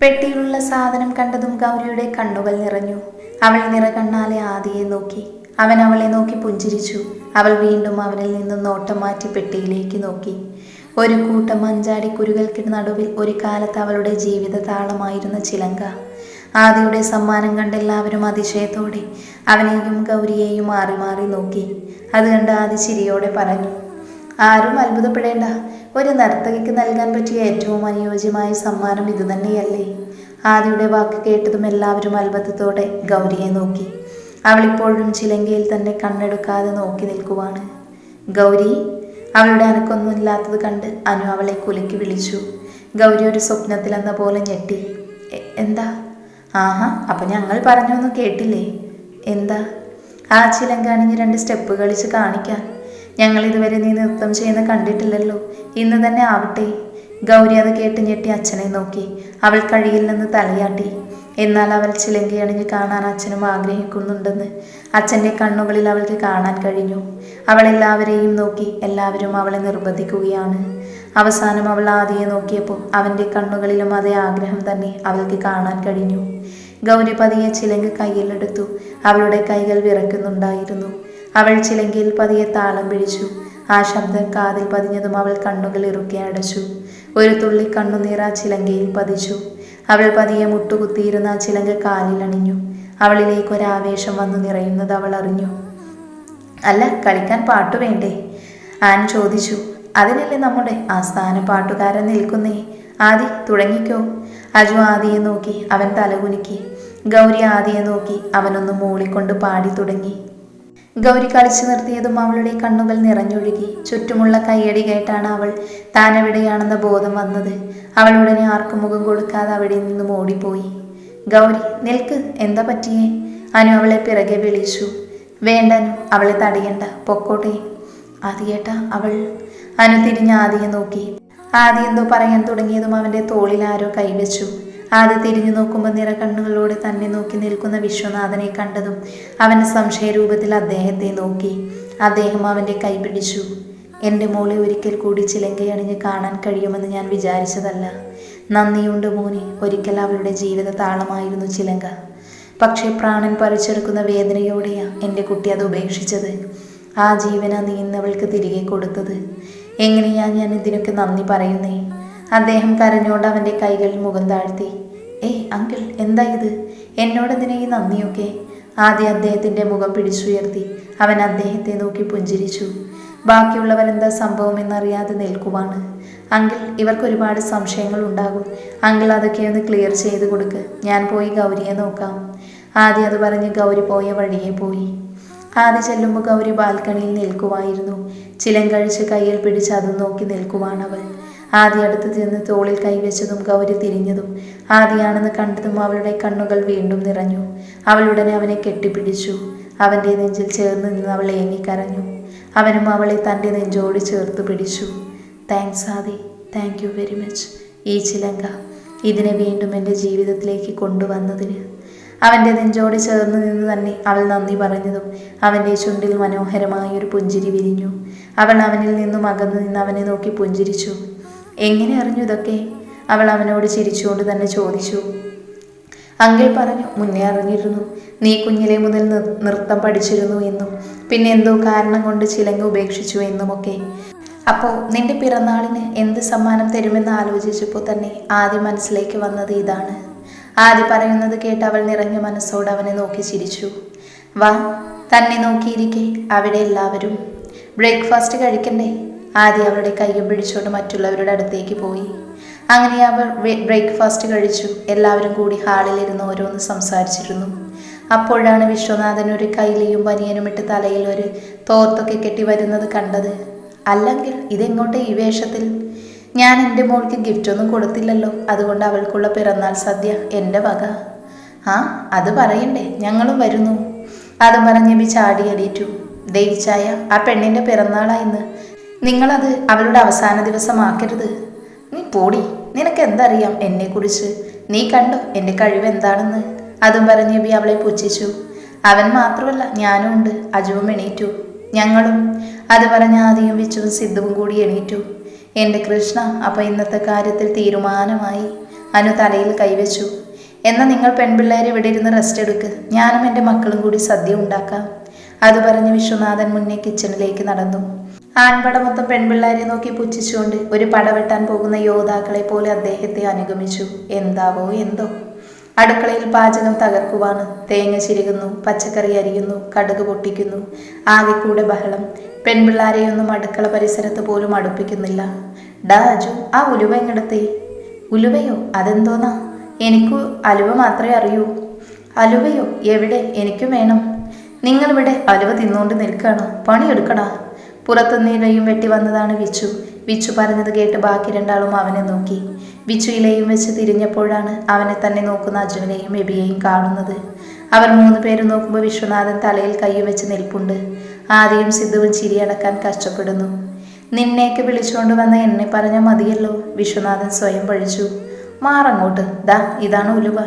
പെട്ടിയിലുള്ള സാധനം കണ്ടതും ഗൗരിയുടെ കണ്ണുകൾ നിറഞ്ഞു. അവൾ നിറകണ്ണാലെ ആദിയെ നോക്കി. അവൻ അവളെ നോക്കി പുഞ്ചിരിച്ചു. അവൾ വീണ്ടും അവനിൽ നിന്നും നോട്ടം മാറ്റി പെട്ടിയിലേക്ക് നോക്കി. ഒരു കൂട്ടം അഞ്ചാടി കുരുകൾക്ക് നടുവിൽ ഒരു കാലത്ത് അവളുടെ ജീവിത താളമായിരുന്ന ചിലങ്ക. ആദിയുടെ സമ്മാനം കണ്ട് എല്ലാവരും അതിശയത്തോടെ അവനെയും ഗൗരിയെയും മാറി മാറി നോക്കി. അത് കണ്ട് ആദി ചിരിയോടെ പറഞ്ഞു ആരും അത്ഭുതപ്പെടേണ്ട. ഒരു നർത്തകിക്ക് നൽകാൻ പറ്റിയ ഏറ്റവും അനുയോജ്യമായ സമ്മാനം ഇതുതന്നെയല്ലേ ആദിയുടെ വാക്ക് കേട്ടതും എല്ലാവരും അത്ഭുതത്തോടെ ഗൗരിയെ നോക്കി. അവളിപ്പോഴും ചിലങ്കയിൽ തന്നെ കണ്ണെടുക്കാതെ നോക്കി നിൽക്കുവാണ്. ഗൗരി അവളുടെ അനക്കൊന്നുമില്ലാത്തത് കണ്ട് അനു അവളെ കുലുക്കി വിളിച്ചു. ഗൗരി ഒരു സ്വപ്നത്തിലെന്ന പോലെ ഞെട്ടി. എന്താ? ആഹാ അപ്പൊ ഞങ്ങൾ പറഞ്ഞൊന്നും കേട്ടില്ലേ? എന്താ? ആ ചിലങ്കാണിഞ്ഞ് രണ്ട് സ്റ്റെപ്പ് കളിച്ച് കാണിക്കാൻ. ഞങ്ങൾ ഇതുവരെ നീ നൃത്തം ചെയ്യുന്ന കണ്ടിട്ടില്ലല്ലോ. ഇന്ന് തന്നെ ആവട്ടെ. ഗൗരി അത് കേട്ട് ഞെട്ടി അച്ഛനെ നോക്കി. അവൾ കഴിയിൽ നിന്ന് തലയാട്ടി. എന്നാൽ അവൾ ചിലങ്കിയണിഞ്ഞ് കാണാൻ അച്ഛനും ആഗ്രഹിക്കുന്നുണ്ടെന്ന്. അച്ഛന്റെ കണ്ണുകളിൽ അവൾക്ക് കാണാൻ കഴിഞ്ഞു. അവൾ എല്ലാവരെയും നോക്കി എല്ലാവരും അവളെ നിർബന്ധിക്കുകയാണ്. അവസാനം അവൾ ആദിയെ നോക്കിയപ്പോൾ അവന്റെ കണ്ണുകളിലും അതേ ആഗ്രഹം തന്നെ അവൾക്ക് കാണാൻ കഴിഞ്ഞു. ഗൗരി പതിയെ ചിലങ്ക് കയ്യിലെടുത്തു അവളുടെ കൈകൾ വിറയ്ക്കുന്നുണ്ടായിരുന്നു. അവൾ ചിലങ്കയിൽ പതിയെ താളം പിടിച്ചു ആ ശബ്ദം കാതിൽ പതിഞ്ഞതും അവൾ കണ്ണുകൾ ഇറുക്കി അടച്ചു. ഒരു തുള്ളി കണ്ണുനീർ ആ ചിലങ്കയിൽ പതിച്ചു. അവൾ പതിയെ മുട്ടുകുത്തിയിരുന്ന ആ ചിലങ്ക കാലിൽ അണിഞ്ഞു. അവളിലേക്ക് ഒരു ഒരാവേശം വന്നു നിറയുന്നത് അവൾ അറിഞ്ഞു. അല്ല കളിക്കാൻ പാട്ടു വേണ്ടേ? ആൻ ചോദിച്ചു. അതിനല്ലേ നമ്മുടെ ആസ്ഥാന പാട്ടുകാരൻ നിൽക്കുന്നേ? ആദി തുടങ്ങിക്കോ. അജു ആദിയെ നോക്കി അവൻ തലകുലുക്കി. ഗൗരി ആദിയെ നോക്കി അവനൊന്ന് മൂളിക്കൊണ്ട് പാടി തുടങ്ങി. ഗൗരി കളിച്ചു നിർത്തിയതും അവളുടെ കണ്ണുകൾ നിറഞ്ഞൊഴുകി. ചുറ്റുമുള്ള കയ്യടി കേട്ടാണ് അവൾ താൻ എവിടെയാണെന്ന ബോധം വന്നത്. അവൾ ഉടനെ ആർക്കും മുഖം കൊടുക്കാതെ അവിടെ നിന്നും ഓടിപ്പോയി. ഗൗരി നിൽക്ക്. എന്താ പറ്റിയേ? അനു അവളെ പിറകെ വിളിച്ചു. വേണ്ട അനു അവളെ തടയണ്ട. പൊക്കോട്ടെ. ആദിയേട്ട അവൾ അനു തിരിഞ്ഞ് ആദിയെ നോക്കി. ആദ്യം എന്തോ പറയാൻ തുടങ്ങിയതും അവന്റെ തോളിൽ ആരോ കൈവച്ചു. ആദ്യ തിരിഞ്ഞു നോക്കുമ്പോൾ നിറ കണ്ണുകളോടെ തന്നെ നോക്കി നിൽക്കുന്ന വിശ്വനാഥനെ കണ്ടതും അവൻ സംശയരൂപത്തിൽ അദ്ദേഹത്തെ നോക്കി. അദ്ദേഹം അവന്റെ കൈ പിടിച്ചു. എന്റെ മോളെ ഒരിക്കൽ കൂടി ചിലങ്കയണിഞ്ഞ് കാണാൻ കഴിയുമെന്ന് ഞാൻ വിചാരിച്ചതല്ല. നന്ദിയുണ്ട് മോനെ ഒരിക്കൽ അവളുടെ ജീവിത താളമായിരുന്നു ചിലങ്ക. പക്ഷേ പ്രാണൻ പറിച്ചെടുക്കുന്ന വേദനയോടെയാ എന്റെ കുട്ടി അത് ഉപേക്ഷിച്ചത്. ആ ജീവന നീ ഇന്നവൾക്ക് തിരികെ കൊടുത്തത്. എങ്ങനെയാ ഞാൻ ഇതിനൊക്കെ നന്ദി പറയുന്നേ? അദ്ദേഹം കരഞ്ഞോണ്ട് അവന്റെ കൈകളിൽ മുഖം താഴ്ത്തി. ഏയ് അങ്കിൾ എന്താ ഇത്? എന്നോടെന്തിനാ ഈ നന്ദിയൊക്കെ? ആദ്യം അദ്ദേഹത്തിന്റെ മുഖം പിടിച്ചുയർത്തി. അവൻ അദ്ദേഹത്തെ നോക്കി പുഞ്ചിരിച്ചു. ബാക്കിയുള്ളവരെന്താ സംഭവം എന്നറിയാതെ നിൽക്കുവാണ്. അങ്കിൾ ഇവർക്ക് ഒരുപാട് സംശയങ്ങൾ ഉണ്ടാകും. അങ്കിൾ അതൊക്കെ ഒന്ന് ക്ലിയർ ചെയ്ത് കൊടുക്ക്. ഞാൻ പോയി ഗൗരിയെ നോക്കാം. ആദ്യം അത് പറഞ്ഞ് ഗൗരി പോയ വഴിയെ പോയി. ആദ്യ ചെല്ലുമ്പോൾ ഗൗരി ബാൽക്കണിയിൽ നിൽക്കുമായിരുന്നു ചിലം കഴിച്ച് കയ്യിൽ പിടിച്ച് അത് നോക്കി നിൽക്കുവാണവൾ. ആദ്യ അടുത്ത് ചെന്ന് തോളിൽ കൈവച്ചതും ഗൗരി തിരിഞ്ഞതും ആദിയാണെന്ന് കണ്ടതും അവളുടെ കണ്ണുകൾ വീണ്ടും നിറഞ്ഞു. അവളുടനെ അവനെ കെട്ടിപ്പിടിച്ചു. അവന്റെ നെഞ്ചിൽ ചേർന്ന് നിന്ന് അവൾ ഏങ്ങിക്കരഞ്ഞു. അവനും അവളെ തന്റെ നെഞ്ചോട് ചേർത്ത് പിടിച്ചു. Thanks Adi. Thank you very much ഈ ചിലങ്ക ഇതിനെ വീണ്ടും എന്റെ ജീവിതത്തിലേക്ക് കൊണ്ടുവന്നതിന്. അവന്റെ നെഞ്ചോട് ചേർന്ന് നിന്ന് തന്നെ അവൾ നന്ദി പറഞ്ഞതും അവന്റെ ചുണ്ടിൽ മനോഹരമായ ഒരു പുഞ്ചിരി വിരിഞ്ഞു. അവൾ അവനിൽ നിന്നും അകന്നു നിന്ന് അവനെ നോക്കി പുഞ്ചിരിച്ചു. എങ്ങനെ അറിഞ്ഞു ഇതൊക്കെ? അവൾ അവനോട് ചിരിച്ചുകൊണ്ട് തന്നെ ചോദിച്ചു. അങ്കിൾ പറഞ്ഞു മുന്നേ അറിഞ്ഞിരുന്നു. നീ കുഞ്ഞിലെ മുതൽ നൃത്തം പഠിച്ചിരുന്നു എന്നും പിന്നെ എന്തോ കാരണം കൊണ്ട് ചിലങ്ങ് ഉപേക്ഷിച്ചു എന്നുമൊക്കെ. അപ്പോൾ നിന്റെ പിറന്നാളിന് എന്ത് സമ്മാനം തരുമെന്ന് ആലോചിച്ചപ്പോൾ തന്നെ ആദ്യം മനസ്സിലേക്ക് വന്നത് ഇതാണ്. ആദ്യ പറയുന്നത് കേട്ട് അവൾ നിറഞ്ഞ മനസ്സോട് അവനെ നോക്കി ചിരിച്ചു. വാ തന്നെ നോക്കിയിരിക്കെ അവിടെ എല്ലാവരും. ബ്രേക്ക്ഫാസ്റ്റ് കഴിക്കണ്ടേ? ആദ്യം അവരുടെ കയ്യും പിടിച്ചുകൊണ്ട് മറ്റുള്ളവരുടെ അടുത്തേക്ക് പോയി. അങ്ങനെ അവർ ബ്രേക്ക്ഫാസ്റ്റ് കഴിച്ചു. എല്ലാവരും കൂടി ഹാളിലിരുന്ന് ഓരോന്ന് സംസാരിച്ചിരുന്നു. അപ്പോഴാണ് വിശ്വനാഥൻ ഒരു കൈലിയും പനിയനും ഇട്ട് തലയിൽ ഒരു തോർത്തൊക്കെ കെട്ടി വരുന്നത് കണ്ടത്. അല്ലെങ്കിൽ ഇതെങ്ങോട്ടെ ഈ വേഷത്തിൽ? ഞാൻ എന്റെ മോൾക്ക് ഗിഫ്റ്റ് ഒന്നും കൊടുത്തില്ലല്ലോ. അതുകൊണ്ട് അവൾക്കുള്ള പിറന്നാൾ സദ്യ എന്റെ വക. ആ അത് പറയണ്ടേ? ഞങ്ങളും വരുന്നു. അത് പറഞ്ഞ് ബി ചാടി എണീറ്റു. ദയിച്ചായ ആ പെണ്ണിന്റെ പിറന്നാളായിന്ന് നിങ്ങളത് അവളുടെ അവസാന ദിവസമാക്കരുത്. നീ പോടി നിനക്ക് എന്തറിയാം എന്നെക്കുറിച്ച്? നീ കണ്ടോ എന്റെ കഴിവ് എന്താണെന്ന് അതും പറഞ്ഞ് ബി അവളെ പുച്ഛിച്ചു. അവൻ മാത്രമല്ല ഞാനും ഉണ്ട്. അജുവും എണീറ്റു. ഞങ്ങളും. അത് പറഞ്ഞ ആദിയും വിച്ചുവും സിദ്ധുവും കൂടി എണീറ്റു. എന്റെ കൃഷ്ണ അപ്പം ഇന്നത്തെ കാര്യത്തിൽ തീരുമാനമായി. അനു തലയിൽ കൈവച്ചു. എന്നാൽ നിങ്ങൾ പെൺപിള്ളേർ ഇവിടെ ഇരുന്ന് റെസ്റ്റ് എടുക്ക്. ഞാനും എന്റെ മക്കളും കൂടി സദ്യ ഉണ്ടാക്കാം. അത് പറഞ്ഞ് വിശ്വനാഥൻ മുന്നേ കിച്ചണിലേക്ക് നടന്നു. ആൺപട മൊത്തം പെൺപിള്ളേരെ നോക്കി പുച്ഛിച്ചുകൊണ്ട് ഒരു പടവെട്ടാൻ പോകുന്ന യോദ്ധാക്കളെ പോലെ അദ്ദേഹത്തെ അനുഗമിച്ചു. എന്താവോ എന്തോ. അടുക്കളയിൽ പാചകം തകർക്കുവാണ്. തേങ്ങ ചിരുകുന്നു പച്ചക്കറി അരിയുന്നു കടുക് പൊട്ടിക്കുന്നു. ആകെ കൂടെ ബഹളം പെൺപിള്ളാരെയൊന്നും അടുക്കള പരിസരത്ത് പോലും അടുപ്പിക്കുന്നില്ല. ഡാ അജു ആ ഉലുവ എങ്ങടത്തെ? ഉലുവയോ? അതെന്തോന്നാ? എനിക്കു അലുവ മാത്രമേ അറിയൂ. അലുവയോ? എവിടെ? എനിക്കും വേണം. നിങ്ങളിവിടെ അലുവ തിന്നുകൊണ്ട് നിൽക്കണോ പണിയെടുക്കടാ. പുറത്തുനിന്ന് നീലയും വെട്ടി വന്നതാണ് വിച്ചു. വിച്ചു പറഞ്ഞത് കേട്ട് ബാക്കി രണ്ടാളും അവനെ നോക്കി. വിച്ചു ഇലയും വെച്ച് തിരിഞ്ഞപ്പോഴാണ് അവനെ തന്നെ നോക്കുന്ന അജുവിനെയും എബിയെയും കാണുന്നത്. അവർ മൂന്ന് പേര് നോക്കുമ്പോൾ വിശ്വനാഥൻ തലയിൽ കൈ വെച്ച് നിൽപ്പുണ്ട്. ആദ്യം സിദ്ധുവും ചിരിയടക്കാൻ കഷ്ടപ്പെടുന്നു. നിന്നേക്ക് വിളിച്ചുകൊണ്ട് വന്ന എന്നെ പറഞ്ഞാൽ മതിയല്ലോ വിശ്വനാഥൻ സ്വയം പഴിച്ചു. മാറങ്ങോട്ട്. ദാ ഇതാണ് ഉലുവ.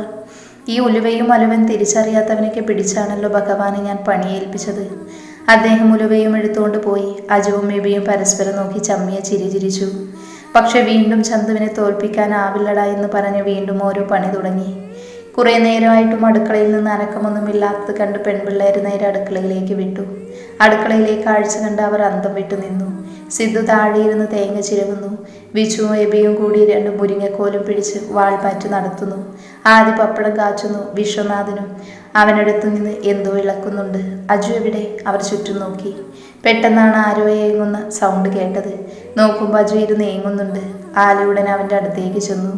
ഈ ഉലുവയും അലുവൻ തിരിച്ചറിയാത്തവനൊക്കെ പിടിച്ചാണല്ലോ ഭഗവാനെ ഞാൻ പണിയേൽപ്പിച്ചത്. അദ്ദേഹം ഉലുവയും എടുത്തുകൊണ്ട് പോയി. അജുവും എബിയും പരസ്പരം നോക്കി ചമ്മിയ ചിരി ചിരിച്ചു പക്ഷെ വീണ്ടും ചന്തുവിനെ തോൽപ്പിക്കാനാവില്ലടാ എന്ന് പറഞ്ഞ് വീണ്ടും ഓരോ പണി തുടങ്ങി. കുറേ നേരമായിട്ടും അടുക്കളയിൽ നിന്ന് അനക്കമൊന്നുമില്ലാത്തത് കണ്ട് പെൺപിള്ളേർ നേരെ അടുക്കളയിലേക്ക് വിട്ടു. അടുക്കളയിലേക്ക് കാഴ്ച കണ്ട് അവർ അന്തം വിട്ടു നിന്നു സിദ്ധു താഴെയിരുന്ന് തേങ്ങ ചിരവുന്നു വിച്ചുവും എബിയും കൂടി രണ്ട് മുരിങ്ങക്കോലും പിടിച്ച് വാൾപാറ്റ് നടത്തുന്നു. ആദ്യ പപ്പടം കാച്ചുന്നു വിശ്വനാഥനും. അവനടുത്തു നിന്ന് എന്തോ ഇളക്കുന്നുണ്ട്. അജു എവിടെ? അവർ ചുറ്റും നോക്കി. പെട്ടെന്നാണ് ആരോ ഏങ്ങുന്ന സൗണ്ട് കേട്ടത്. നോക്കുമ്പോൾ അജു ഇരുന്ന് ഏങ്ങുന്നുണ്ട്. ആലയുടൻ അവന്റെ അടുത്തേക്ക് ചെന്നു.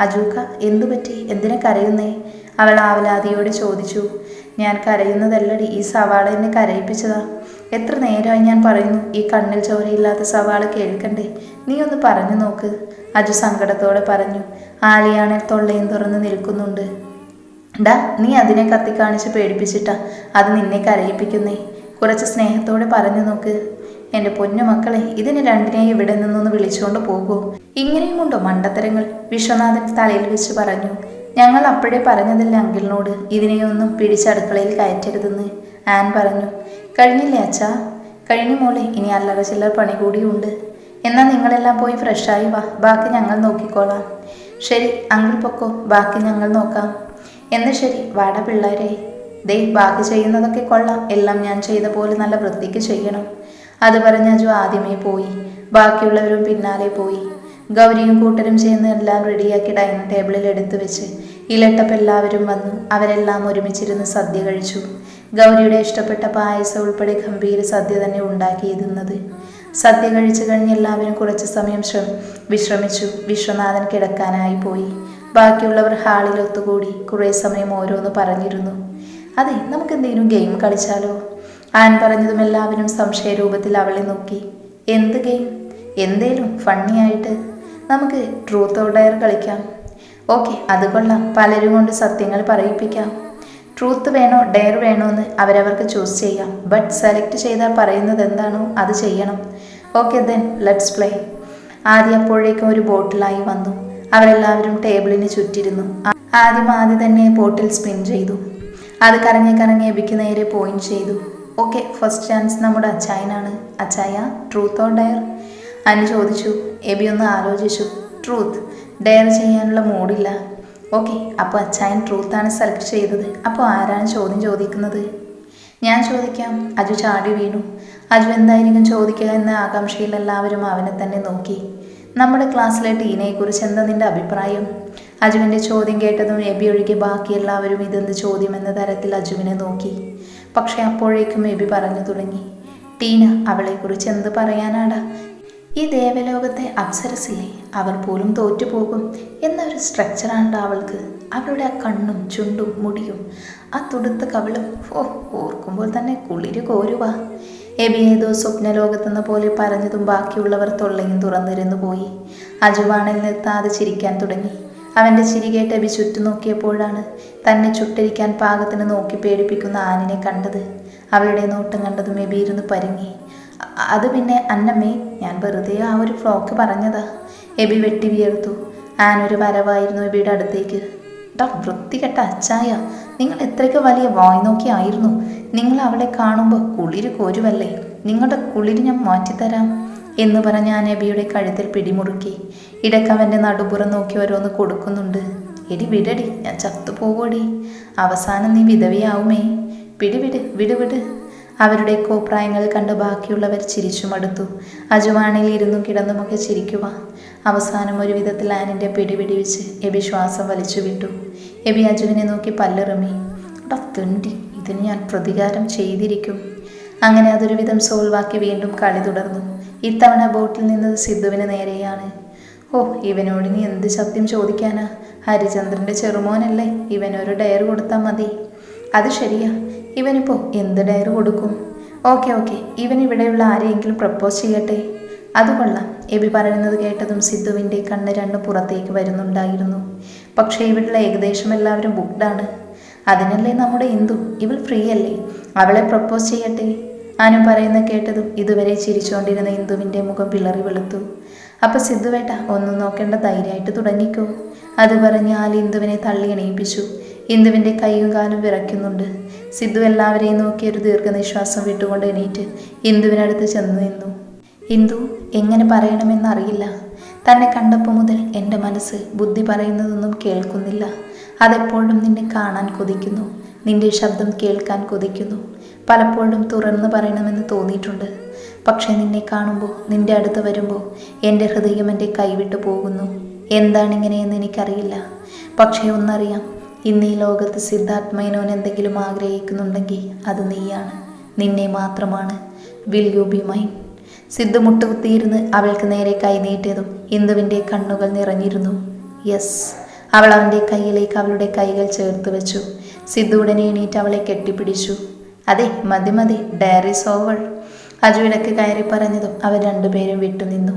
അജൂക്ക എന്തു പറ്റി? എന്തിനെ കരയുന്നേ? അവൾ ആവലാതിയോട് ചോദിച്ചു. ഞാൻ കരയുന്നതല്ലടി ഈ സവാള എന്നെ കരയിപ്പിച്ചതാ. എത്ര നേരമായി ഞാൻ പറയുന്നു ഈ കണ്ണിൽ ചോരയില്ലാത്ത സവാള കേൾക്കണ്ടേ? നീ ഒന്ന് പറഞ്ഞു നോക്ക്. അജു സങ്കടത്തോടെ പറഞ്ഞു ആലിയാണിൽ തൊള്ളയും തുറന്ന് നിൽക്കുന്നുണ്ട്. ഡാ നീ അതിനെ കത്തിക്കാണിച്ച് പേടിപ്പിച്ചിട്ടാ അത് നിന്നെ കരയിപ്പിക്കുന്നേ. കുറച്ച് സ്നേഹത്തോടെ പറഞ്ഞു നോക്ക്. എന്റെ പൊന്നു മക്കളെ ഇതിന് രണ്ടിനെയും ഇവിടെ നിന്നൊന്ന് വിളിച്ചുകൊണ്ട് പോകൂ. ഇങ്ങനെയും ഉണ്ടോ മണ്ടത്തരങ്ങൾ? വിശ്വനാഥൻ തലയിൽ വെച്ച് പറഞ്ഞു. ഞങ്ങൾ അപ്പോഴേ പറഞ്ഞതല്ലേ അങ്കിളിനോട് ഇതിനെയൊന്നും പിടിച്ചടുക്കളയിൽ കയറ്റരുതെന്ന്. ആൻ പറഞ്ഞു കഴിഞ്ഞില്ലേ അച്ഛാ? കഴിഞ്ഞു മോളെ ഇനി അല്ലറ ചില്ലർ പണി കൂടിയുണ്ട്. എന്നാൽ നിങ്ങളെല്ലാം പോയി ഫ്രഷായി വാ ബാക്കി ഞങ്ങൾ നോക്കിക്കോളാം. ശരി അങ്കിൾ പൊക്കോ ബാക്കി ഞങ്ങൾ നോക്കാം. എന്ന് ശരി വാട പിള്ളേരെ. ദേ ബാക്കി ചെയ്യുന്നതൊക്കെ കൊള്ളാം എല്ലാം ഞാൻ ചെയ്ത പോലെ നല്ല വൃത്തിക്ക് ചെയ്യണം. അത് പറഞ്ഞ അജു ആദ്യമേ പോയി. ബാക്കിയുള്ളവരും പിന്നാലെ പോയി. ഗൗരിയും കൂട്ടരും ചെയ്യുന്ന എല്ലാം റെഡിയാക്കി ഡൈനിങ് ടേബിളിൽ എടുത്തു വെച്ച് ഇലട്ടപ്പ് എല്ലാവരും വന്നു. അവരെല്ലാം ഒരുമിച്ചിരുന്ന് സദ്യ കഴിച്ചു. ഗൗരിയുടെ ഇഷ്ടപ്പെട്ട പായസം ഉൾപ്പെടെ ഗംഭീര സദ്യ തന്നെ ഉണ്ടാക്കിയിരുന്നത് സദ്യ കഴിച്ചു കഴിഞ്ഞ് എല്ലാവരും കുറച്ച് സമയം ശ്രമ വിശ്രമിച്ചു. വിശ്വനാഥൻ കിടക്കാനായി പോയി. ബാക്കിയുള്ളവർ ഹാളിൽ ഒത്തുകൂടി കുറേ സമയം ഓരോന്ന് പറഞ്ഞിരുന്നു. അതെ നമുക്ക് എന്തെങ്കിലും ഗെയിം കളിച്ചാലോ? ആൻ പറഞ്ഞതും എല്ലാവരും സംശയരൂപത്തിൽ അവളെ നോക്കി. എന്ത് ഗെയിം? എന്തേലും ഫണ്ണി ആയിട്ട് നമുക്ക് ട്രൂത്ത് ഓർ കളിക്കാം. ഓക്കെ അത് കൊള്ളാം. പലരും കൊണ്ട് സത്യങ്ങൾ പറയിപ്പിക്കാം. ട്രൂത്ത് വേണോ ഡെയർ വേണോ എന്ന് അവരവർക്ക് ചൂസ് ചെയ്യാം. ബട്ട് സെലക്ട് ചെയ്താൽ പറയുന്നത് എന്താണോ അത് ചെയ്യണം. ഓക്കെ ദെൻ ലെറ്റ്സ് പ്ലേ ആദ്യം അപ്പോഴേക്കും ഒരു ബോട്ടിലായി വന്നു. അവരെല്ലാവരും ടേബിളിന് ചുറ്റിരുന്നു. ആദ്യം ആദ്യം തന്നെ ബോട്ടിൽ സ്പിൻ ചെയ്തു. അത് കറങ്ങി കറങ്ങി എബിക്ക് നേരെ പോയിന്റ് ചെയ്തു. ഓക്കെ ഫസ്റ്റ് ചാൻസ് നമ്മുടെ അച്ചായനാണ്. അച്ചായ ട്രൂത്ത് ഓർ ഡയർ അനു ചോദിച്ചു. എബി ഒന്ന് ആലോചിച്ചു. ട്രൂത്ത് ഡയർ ചെയ്യാനുള്ള മൂഡില്ല ഓക്കെ അപ്പോൾ അച്ചായൻ ട്രൂത്താണ് സെലക്ട് ചെയ്തത്. അപ്പോൾ ആരാണ് ചോദ്യം ചോദിക്കുന്നത്? ഞാൻ ചോദിക്കാം. അജു ചാടി വീണു. അജു എന്തായിരിക്കും ചോദിക്കുക എന്ന ആകാംക്ഷയിൽ എല്ലാവരും അവനെ തന്നെ നോക്കി. നമ്മുടെ ക്ലാസ്സിലെ ടീനയെക്കുറിച്ച് എന്താ നിന്റെ അഭിപ്രായം? അജുവിന്റെ ചോദ്യം കേട്ടതും എബി ഒഴികെ ബാക്കി എല്ലാവരും ഇതെന്ത് ചോദ്യം എന്ന തരത്തിൽ അജുവിനെ നോക്കി. പക്ഷേ അപ്പോഴേക്കും എബി പറഞ്ഞു തുടങ്ങി. ടീന അവളെക്കുറിച്ച് എന്ത് പറയാനാടാ? ഈ ദേവലോകത്തെ അപ്സരസില്ലേ അവർ പോലും തോറ്റുപോകും എന്നൊരു സ്ട്രക്ചറാണ് അവൾക്ക്. അവളുടെ ആ കണ്ണും ചുണ്ടും മുടിയും ആ തുടുത്ത കവിളും ഓ ഓർക്കുമ്പോൾ തന്നെ കുളിര് കോരുവാ. എബി ഏതോ സ്വപ്നലോകത്തെന്ന പോലെ പറഞ്ഞതും ബാക്കിയുള്ളവർ തൊള്ളയും തുറന്നിരുന്നു പോയി. അജുവാണിൽ നിർത്താതെ ചിരിക്കാൻ തുടങ്ങി. അവന്റെ ചിരികേട്ട് എബി ചുറ്റും നോക്കിയപ്പോഴാണ് തന്നെ ചുട്ടിരിക്കാൻ പാകത്തിന് നോക്കി പേടിപ്പിക്കുന്ന ആനിനെ കണ്ടത്. അവളുടെ നോട്ടം കണ്ടതും എബി ഇരുന്ന് പരുങ്ങി. അത് പിന്നെ അന്നമ്മേ ഞാൻ വെറുതെ ആ ഒരു ഫ്ലോക്ക് പറഞ്ഞതാ. എബി വെട്ടി വിയർത്തു. ആനൊരു വരവായിരുന്നു എബിയുടെ അടുത്തേക്ക്. ഡാ വൃത്തികെട്ട അച്ചായ. നിങ്ങൾ എത്രയ്ക്ക് വലിയ വായി നോക്കിയായിരുന്നു നിങ്ങൾ അവളെ കാണുമ്പോൾ കുളിര് കോരുവല്ലേ? നിങ്ങളുടെ കുളിര് ഞാൻ മാറ്റിത്തരാം എന്ന് പറഞ്ഞ് ഞാൻ എബിയുടെ കഴുത്തിൽ പിടിമുറുക്കി. ഇടക്കവന്റെ നടുപുറം നോക്കി ഓരോന്ന് കൊടുക്കുന്നുണ്ട്. എടി വിടടി. ഞാൻ ചത്തു ചത്തുപോകൂടി അവസാനം നീ വിധവയാവുമേ. പിടി വിട് വിട് വിട്. അവരുടെ കോപ്രായങ്ങൾ കണ്ട് ബാക്കിയുള്ളവർ ചിരിച്ചു മടുത്തു. അജുവാണിയിൽ ഇരുന്നു കിടന്നുമൊക്കെ ചിരിക്കുക. അവസാനം ഒരു വിധത്തിൽ ആനിന്റെ പിടിപിടിവിച്ച് എബി ശ്വാസം വലിച്ചു വിട്ടു. എബി അജുവിനെ നോക്കി പല്ലെറുമി. "എടാ തുണ്ടി. ഇതിന് ഞാൻ പ്രതികാരം ചെയ്തിരിക്കും. അങ്ങനെ അതൊരു വിധം സോൾവാക്കി വീണ്ടും കളി തുടർന്നു. ഇത്തവണ ബോട്ടിൽ നിന്നത് സിദ്ധുവിന് നേരെയാണ്. ഓ ഇവനോട് നീ എന്ത് സത്യം ചോദിക്കാനാ? ഹരിചന്ദ്രന്റെ ചെറുമോനല്ലേ? ഇവനൊരു ഡയർ കൊടുത്താൽ മതി. അത് ശരിയാ. ഇവനിപ്പോൾ എന്ത് ഡയറി കൊടുക്കും? ഓക്കെ ഓക്കെ ഇവൻ ഇവിടെയുള്ള ആരെയെങ്കിലും പ്രപ്പോസ് ചെയ്യട്ടെ? അത് കൊള്ളാം. എബി പറയുന്നത് കേട്ടതും സിദ്ധുവിന്റെ കണ്ണ് രണ്ട് പുറത്തേക്ക് വരുന്നുണ്ടായിരുന്നു. പക്ഷേ ഇവിടെയുള്ള ഏകദേശം എല്ലാവരും ബുക്ക്ഡാണ് അതിനല്ലേ നമ്മുടെ ഇന്ദു? ഇവൾ ഫ്രീ അല്ലേ അവളെ പ്രപ്പോസ് ചെയ്യട്ടെ? അനു പറയുന്ന കേട്ടതും ഇതുവരെ ചിരിച്ചുകൊണ്ടിരുന്ന ഇന്ദുവിന്റെ മുഖം പിളറി വെളുത്തു. അപ്പം സിദ്ധുവേട്ട ഒന്നും നോക്കേണ്ട ധൈര്യമായിട്ട് തുടങ്ങിക്കോ. അത് പറഞ്ഞ് ആൽ ഇന്ദുവിനെ തള്ളി എണീപ്പിച്ചു. ഇന്ദുവിന്റെ കൈയും കാലും വിറയ്ക്കുന്നുണ്ട്. സിദ്ധു എല്ലാവരെയും നോക്കി ഒരു ദീർഘനിശ്വാസം വിട്ടുകൊണ്ട് എണീറ്റ് ഇന്ദുവിനടുത്ത് ചെന്ന് നിന്നു. ഇന്ദു എങ്ങനെ പറയണമെന്നറിയില്ല തന്നെ കണ്ടപ്പോൾ മുതൽ എന്റെ മനസ്സ് ബുദ്ധി പറയുന്നതൊന്നും കേൾക്കുന്നില്ല. അതെപ്പോഴും നിന്നെ കാണാൻ കൊതിക്കുന്നു. നിന്റെ ശബ്ദം കേൾക്കാൻ കൊതിക്കുന്നു. പലപ്പോഴും തുറന്നു പറയണമെന്ന് തോന്നിയിട്ടുണ്ട്. പക്ഷേ നിന്നെ കാണുമ്പോൾ നിന്റെ അടുത്ത് വരുമ്പോൾ എന്റെ ഹൃദയം എന്റെ കൈവിട്ടു പോകുന്നു. എന്താണിങ്ങനെയെന്ന് എനിക്കറിയില്ല. പക്ഷേ ഒന്നറിയാം ഇന്ന് ഈ ലോകത്ത് സിദ്ധാർത്ഥ് എന്തെങ്കിലും ആഗ്രഹിക്കുന്നുണ്ടെങ്കിൽ അത് നീയാണ്. നിന്നെ മാത്രമാണ്. Will you be mine Sidhu മുട്ടുകുത്തിയിരുന്ന് അവൾക്ക് നേരെ കൈ നീട്ടിയതും ഇന്ദുവിന്റെ കണ്ണുകൾ നിറഞ്ഞിരുന്നു. യെസ് അവൾ അവന്റെ കയ്യിലേക്ക് അവളുടെ കൈകൾ ചേർത്ത് വെച്ചു. സിദ്ധു ഉടനെ എണീറ്റ് അവളെ കെട്ടിപ്പിടിച്ചു. അതെ മതി മതി ഡയറീസ് ഓവർ അജു ഇടയ്ക്ക് കയറി പറഞ്ഞതും അവർ രണ്ടുപേരും വിട്ടുനിന്നു.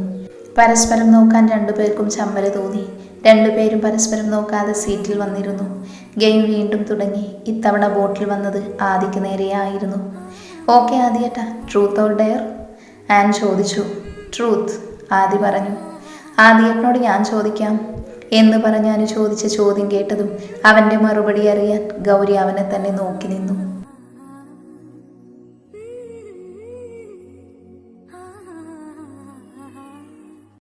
പരസ്പരം നോക്കാൻ രണ്ടുപേർക്കും ചമ്മല തോന്നി. രണ്ടുപേരും പരസ്പരം നോക്കാതെ സീറ്റിൽ വന്നിരുന്നു. ഗെയിം വീണ്ടും തുടങ്ങി. ഇത്തവണ ബോട്ടിൽ വന്നത് ആദിക്ക് നേരെയായിരുന്നു. Okay ആദിയേട്ട. Truth or dare? An ചോദിച്ചു. ട്രൂത്ത് ആദി പറഞ്ഞു. ആദിയേട്ടനോട് ഞാൻ ചോദിക്കാം. എന്ന് പറഞ്ഞാൽ ചോദിച്ച ചോദ്യം കേട്ടതും അവന്റെ മറുപടി അറിയാൻ ഗൗരി അവനെ തന്നെ നോക്കി നിന്നു.